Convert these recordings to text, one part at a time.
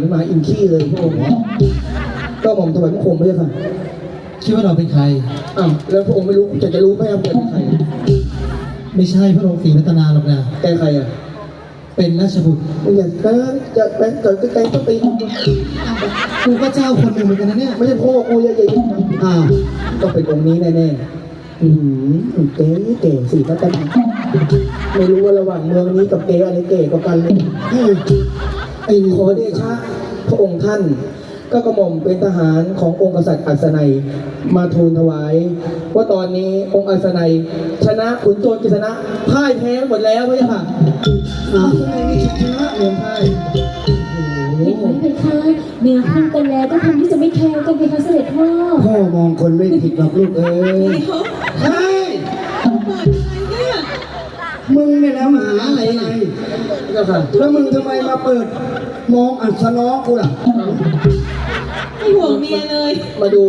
ขึ้นมาอินขี้เลยพระองค์ก็หม่อมถวายพระโคมไม่ใช่ค่ะคิดว่าเราเป็นใคร อ้าวแล้วพระองค์ไม่รู้จะจะรู้ไหมครับเกิดเป็นใคร ไม่ใช่พระองค์ศรีรัตนาหรอกนะแกใครอะเป็นราชบุตรไม่อยากจะจะไปเกิดใกล้ๆก็ตีกูก็เจ้าคนหนึ่งเหมือนกันนะเนี่ยไม่ใช่พ่อกูใหญ่ๆอ้าวต้องเป็นองค์นี้แน่ๆอืมเก๋เก๋สิก็กันไม่รู้ว่าระหว่างเมืองนี้กับเก๋อะไรเก๋กว่ากันเลย ไอ้ขอเดชะพระองค์ท่าน ก็กระหม่อมเป็นทหารขององค์กษัตริย์อัศนัยมาทูลถวาย ว่าตอนนี้องค์อัศนัย ชนะขุนโจรกฤษณะพ่ายแพ้หมดแล้วพะยะค่ะอ้าวทำไมไม่คิดชนะเมืองพ่ายเห็นไหมเพคะเนื้อคู่กันแล้วก็ทำที่จะไม่แคร์กันเพคะเสด็จพ่อพ่อมองคนไม่ผิดหรอกลูกเอ้ย เฮ้ย มึงเนี่ยนะมาหาอะไรไงพะยะค่ะแล้วมึงทำไมมาเปิด มองอัศน้องกูล่ะ ไม่ห่วงเมียเลย มาดู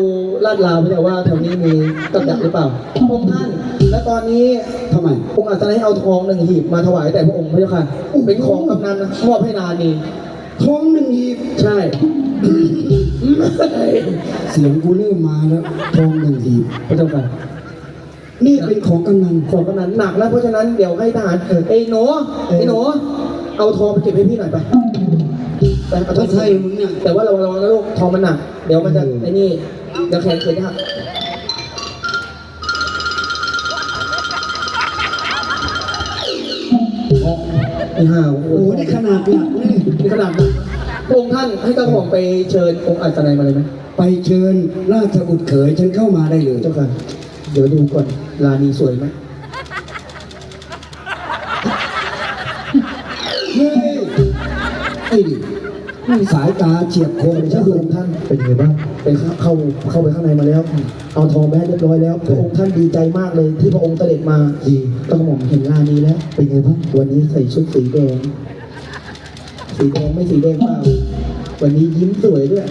ลาดลาวพะยะว่าแถวนี้มีกับดักหรือเปล่าองค์ท่าน และตอนนี้ทำไมองค์อัศนัยเอาทองหนึ่งหีบมาถวายแต่พระองค์พระเจ้าค่ะเป็นของกำนันนะมอบให้นานีท้องหนึ่งหีบใช่ เสียงกูเริ่มมาแล้วทองหนึ่งหีบพระเจ้าค่ะ นี่เป็นของกำนันของกำนันหนักแล้วเพราะฉะนั้นเดี๋ยวให้ทหารเออไอ้หนูไอ้หนูเอาทองไปเก็บให้พี่หน่อยไปไปเอาทองใช่มึงเนี่ยแต่ว่าระวังระวังนะลูกทองมันหนักเดี๋ยวมันจะเออไอ้นี่เดี๋ยวแขนเกิดหักไอ้ห่าโอ้โหโอ้โหนี่ขนาดหนักนี่นี่ขนาดนั้นพระองค์ท่านให้กระหม่อมไปเชิญองค์อัศนัยมาเลยไหมไปเชิญราชบุตรเขยฉันเข้ามาได้เลยเจ้าค่ะ เดี๋ยวดูก่อนลานีสวยไหมเฮ้ยไอ้ดิสายตาเฉียบคมเจ้าเจ้าพระองค์ท่านเป็นยังไงบ้างไปเข้าเข้าเข้าไปข้างในมาแล้ว เอาทองไปให้เรียบร้อยแล้วพระองค์ท่านดีใจมากเลยที่พระองค์เสด็จมาดีกระหม่อมเห็นลานีแล้ว เป็นไงบ้างวันนี้ใส่ชุดสีแดง สีแดงไม่สีแดงเปล่าวันนี้ยิ้มสวยด้วย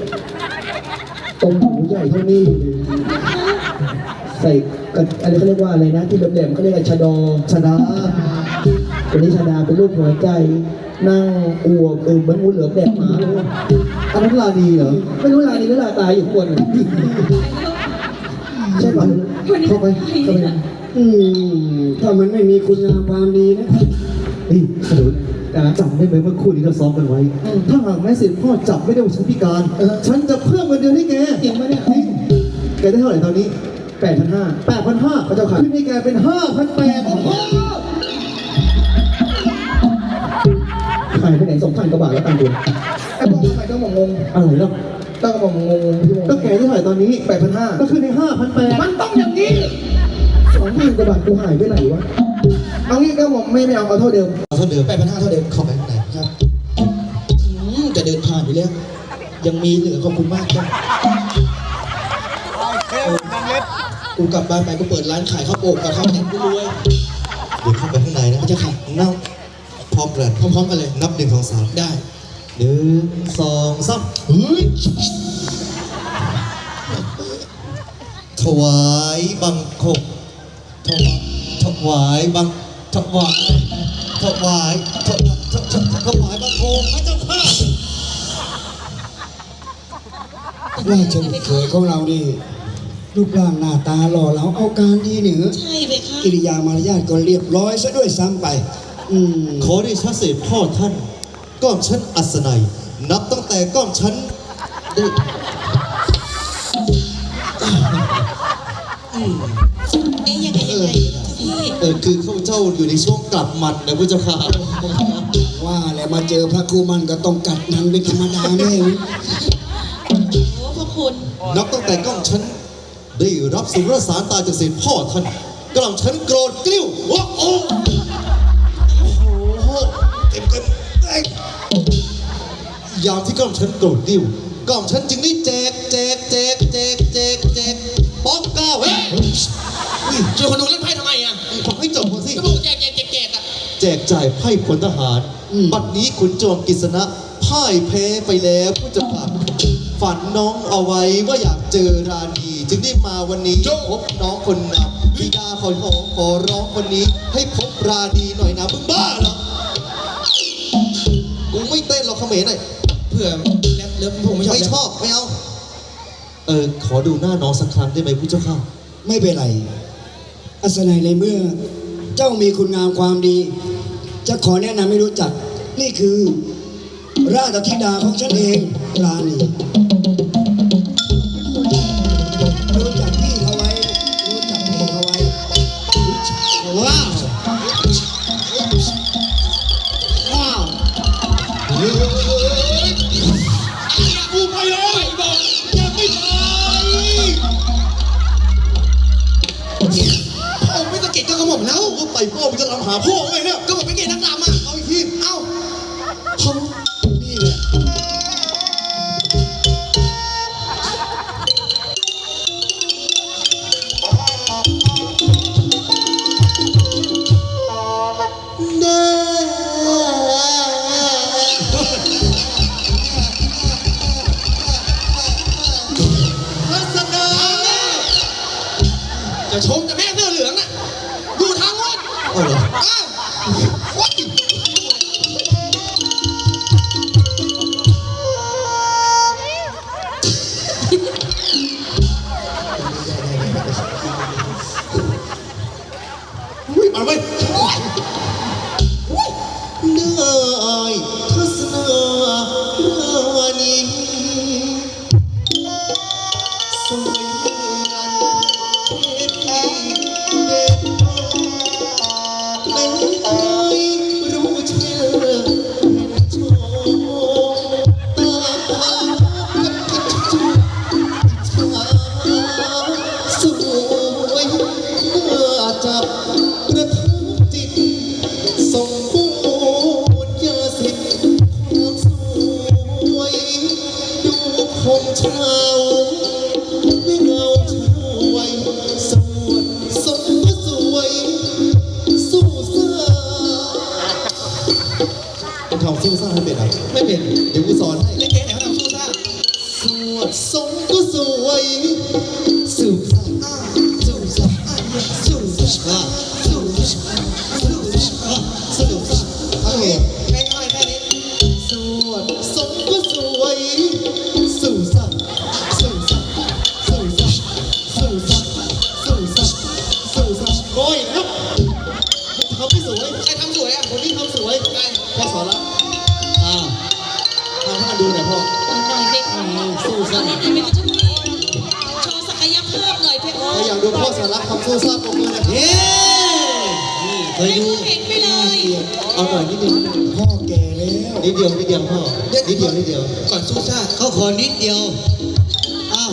ตรงหูใหญ่เท่านี้ ใส่กระอะไรเขาเรียกว่าอะไรนะที่แหลมๆเขาเรียกว่าชะดอชะดาวันนี้ชะดาเป็นรูปหัวใจนั่งอวบเออเหมือนงูเหลือมแดกหมาเลยอันนั้นลาดีเหรอไม่รู้ลานีหรือลาตายอยู่ข้างบนน่ะใช่ป่ะเข้าไปเข้าไปอืมถ้ามันไม่มีคุณงามความดีนะนี่ขนุนจำได้ไหมเมื่อคู่นี้เราซ้อมกันไว้ ถ้าหากแม่เสด็จพ่อจับไม่ได้ว่าฉันพิการ ฉันจะเพิ่มเงินเดือนให้แกจริงปะเนี่ยจริงแกได้เท่าไหร่ตอนนี้ แปดพันห้าแปดพันห้าพระเจ้าค่ะขึ้นให้แกเป็นห้าพันแปดโอ้โหหายไปไหนสองพันกว่าบาทแล้วตังค์คุณไอ้พวกทำไมต้องมางงอะไรแล้วต้องมางงพี่มงก็แกได้เท่าไหร่ตอนนี้แปดพันห้าก็ขึ้นให้ห้าพันแปดมันต้องอย่างนี้สองพันกว่าบาทกูหายไปไหนวะเอางี้ก็บอกไม่ไม่เอาเอาเท่าเดิมเท่าเดิมแปดพันห้าเท่าเดิมเข้าไปข้างในครับอืมจะเดินผ่านอยู่แล้วยังมีเหลือขอบคุณมากครับเออ กูกลับบ้านไปกูเปิดร้านขายข้าวโป่งกับข้าวแกงกูรวยเดี๋ยวเข้าไปข้างในนะมันจะขายนั่งพร้อมกันพร้อมๆกันเลย นับหนึ่งสองสามได้หนึ่งสองสามเฮ้ยถวายบังคมถวายถวายบังถวายถวายถวายถถถวายบังคมพระเจ้าข้าราชบุตรเขยของเรานี่ รูปร่างหน้าตาหล่อเหลาเอาการดีเหนือ ใช่เพคะกิริยามารยาทก็เรียบร้อยซะด้วยซ้ำไป อืมขอได้ชัดเสด็จพ่อท่านก้อมชั้นอัศนัย นับตั้งแต่ก้อมชั้นได้เอ๊ยยังไงยังไงพี่เออคือข้าพเจ้าอยู่ในช่วงกลับมันนะพระเจ้าค่ะว่าแล้วมาเจอพระครูมันก็ต้องกัดหนังเป็นธรรมดาแน่โอ้พระคุณ นับตั้งแต่ก้องฉัน ได้รับสุรสารตายจากเสด็จพ่อท่านกล่อมฉันโกรธกลิ้วว้าโอ้โหเต็มเต็มแตกยามที่กล่อมฉันโกรธกลิ้วกล่อมฉันจึงได้แจกแจกแจกแจกแจกแจกป๊อกเก้าเฮ้ยอุ้ยเจอคนดูเล่นไพ่ทำไมอะฟังให้จบก่อนสิก็บอกแจกแจกแจกแจกอะแจกจ่ายไพ่พลทหารบัดนี้ขุนโจรกฤษณะพ่ายแพ้ไปแล้วผู้จะผ่านฝันน้องเอาไว้ว่าอยากเจอราณี จึงได้มาวันนี้พบน้องคนนำบิดาขอขอขอร้องคนนี้ ให้พบราณีหน่อยนะมึงบ้าเหรอกูไม่เต้นหรอกเขมรหน่อยเพื่อผื่อแล้วแล้วผมไม่ชอบไม่ชอบไม่เอาเออขอดูหน้าน้องสักครั้งได้ไหมผู้เจ้าข้าไม่เป็นไรอัศนัยในเมื่อ เจ้ามีคุณงามความดี จะขอแนะนำให้รู้จัก นี่คือ ราชธิดาของฉันเองราณี กูไปแล้วยังไม่ตายพ่อไม่ตะเกียกกระหม่อมแล้วไปพ่อมึงจะลำหาพ่อไงเนี่ยก็บอกไม่เก่งนักดำอะ อุ้ คุณทำสู้ซ่าไม่เป็นไรไม่เป็น เดี๋ยวกูสอนให้เล่นเกมไหนเขาทำสู้ซ่าสวดทรงก็สวย อยากดูพ่อสอนละทำสู้ซ่าปรบมือหนะเย้นี่เคยให้ดูเขาเห็นไปเลย เอาหน่อยนิดนึงพ่อแก่แล้วนิดเดียวนิดเดียวพ่อนิดเดียวนิดเดียว ก่อนสู้ซ่าเขาขอนิดเดียว อ้าว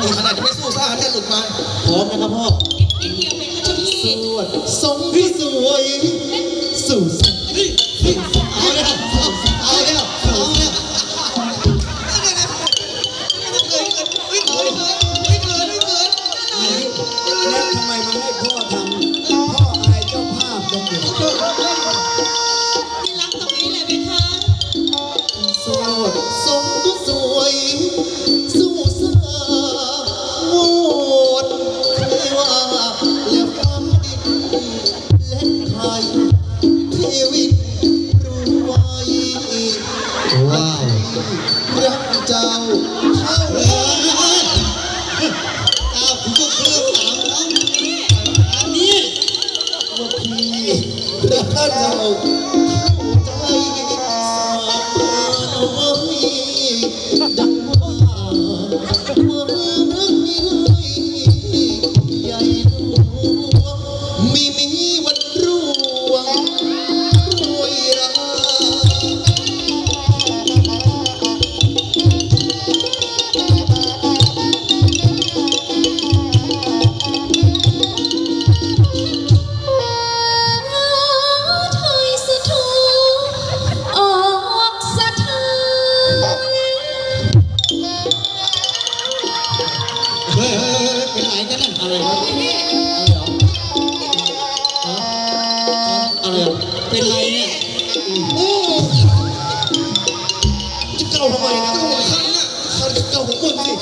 นี่ขนาดจะไม่สู้ซ่าแค่หลุดมาพร้อมนะครับพ่อนิดเดียวเพคะเจ้าพี่สวดทรงที่สวย สู่สันเก โอ้จะเก่าทำไมนะตัวข้างน่ะข้าจะเก่าของมึงสิ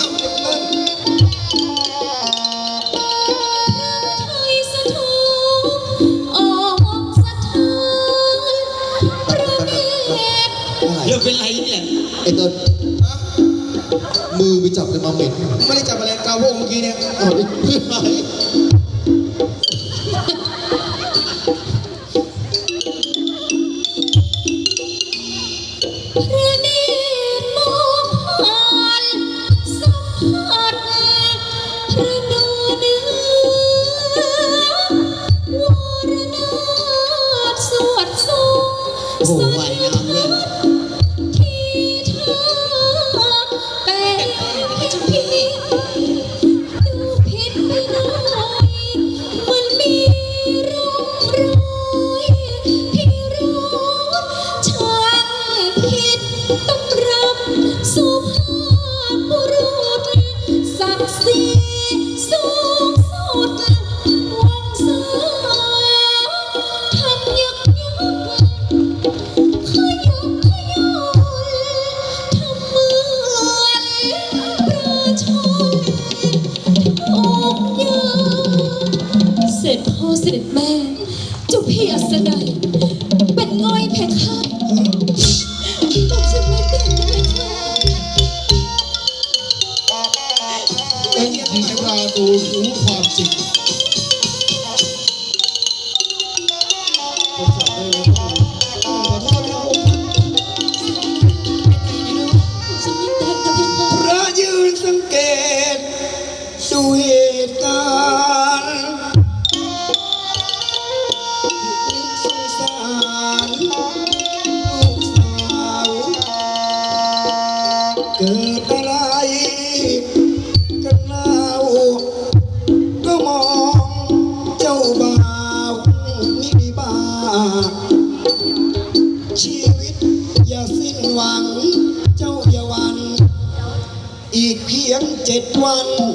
เดี๋ยวเป็นไรเนี่ยไอ้ต้นมือไปจับกันมาเหม็นไม่ได้จับแมลงกาพวกเมื่อกี้เนี่ยเอาไป it one.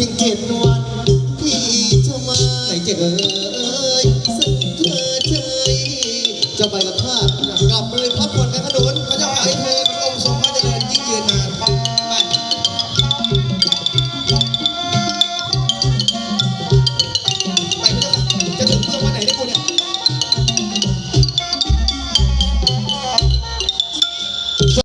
พียงเจ็ดวันที่จะมาเจอสักเธอใจจะไปกับข้ากลับเรื